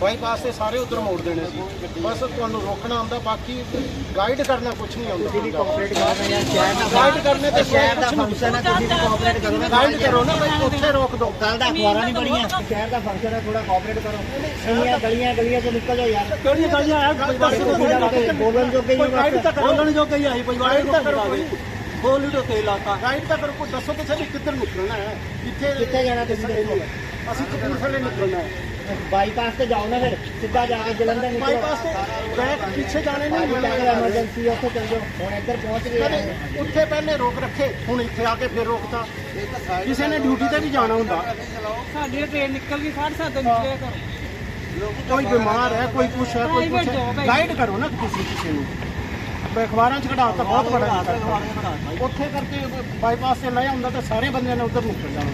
Bypass ਤੇ ਸਾਰੇ ਉਧਰ ਮੋੜ ਦੇਣੇ ਸੀ। ਬਸ ਤੁਹਾਨੂੰ ਰੋਕਣਾ ਆਉਂਦਾ ਬਾਕੀ ਗਾਈਡ ਕਰਨਾ ਕੁਝ ਨਹੀਂ ਆਉਂਦਾ। ਤੁਸੀਂ ਵੀ ਕੋਆਪਰੇਟ ਕਰੋ ਨਾ ਯਾਰ ਸ਼ਹਿਰ ਦਾ ਗਾਈਡ ਕਰਨੇ ਤੇ ਸ਼ਹਿਰ ਦਾ। ਫੰਕਸ਼ਨ ਹੈ ਤੁਸੀਂ ਵੀ ਕੋਆਪਰੇਟ ਕਰੋ ਨਾ ਗਾਈਡ ਕਰੋ ਨਾ ਬਈ ਉੱਥੇ ਰੋਕ ਦਿਓ ਕੱਲ ਦਾ ਅਖਬਾਰਾਂ ਨਹੀਂ ਪੜੀਆਂ ਸ਼ਹਿਰ ਦਾ ਫੰਕਸ਼ਨ ਹੈ ਥੋੜਾ ਕੋਆਪਰੇਟ ਕਰੋ। ਇੰਨੀਆਂ ਗਲੀਆਂ ਗਲੀਆਂ ਤੋਂ ਨਿਕਲ ਜਾਓ ਯਾਰ। ਕਿਹੜੀਆਂ ਗਲੀਆਂ ਆ ਬੋਲਣ ਜੋਗੇ ਹੀ ਗਾਈਡ ਤਾਂ ਬੋਲਣ ਜੋ ਗਈ ਆਈ ਕੋਈ ਗਾਈਡ ਤਾਂ ਕਰੋ ਕੋਈ। ਬੋਲੀ ਤੋਂ ਤੇ। ਇਲਾਕਾ ਗਾਈਡ ਤਾਂ ਕਰੋ ਕੋਈ ਦੱਸੋ ਤੇ ਸਹੀ ਕਿੱਧਰ ਨਿਕਲਣਾ ਹੈ? ਕਿੱਥੇ ਕਿੱਥੇ ਜਾਣਾ ਤੁਸੀਂ ਅਸੀਂ ਕਪੂਰਥਲੇ ਨਿਕਲਣਾ ਹੈ। ਬਾਈਪਾਸ ਤੇ ਜਾਓ ਨਾ ਫਿਰ ਸਿੱਧਾ ਜਾ ਕੇ ਜਲੰਧਰ ਨਿਕਲੋ। ਬਾਈਪਾਸ ਤੇ ਬੈਕ ਪਿੱਛੇ ਜਾਣੇ ਨਹੀਂ ਭਾਜੀ ਕਹਿੰਦੇ ਐਮਰਜੈਂਸੀ ਉੱਥੇ ਚੱਲ ਜਾਓ। ਹੁਣ ਇੱਧਰ ਪਹੁੰਚ ਗਏ ਕਦੇ ਆ। ਉੱਥੇ ਪਹਿਲੇ ਰੋਕ ਰੱਖੇ ਹੁਣ ਇੱਥੇ ਆ ਕੇ ਫਿਰ ਰੋਕਤਾ। ਕਿਸੇ ਨੇ ਡਿਊਟੀ ਤੇ ਵੀ ਜਾਣਾ ਹੁੰਦਾ। ਸਾਡੀ ਟ੍ਰੇਨ ਨਿਕਲ ਗਈ 7:30 ਤੇ ਨਿਕਲਿਆ ਕਰੋ। ਕੋਈ ਬਿਮਾਰ ਹੈ ਕੋਈ ਕੁਛ ਹੈ ਕੋਈ ਕੁਛ ਹੈ। ਹੈ। ਗਾਈਡ ਕਰੋ ਨਾ ਤੁਸੀਂ ਕਿਸੇ ਨੂੰ। ਬ- ਅਖਬਾਰਾਂ 'ਚ ਕਢਾ ਤਾਂ ਬਹੁਤ ਬੜਾ ਕੀਤਾ। ਉੱਥੇ ਕਰਕੇ ਬਾਈਪਾਸ ਤੇ ਲੈ ਆਉਂਦਾ ਤਾਂ ਸਾਰੇ ਬੰਦਿਆਂ ਨੇ ਉਧਰ ਨਿਕਲ ਜਾਣਾ।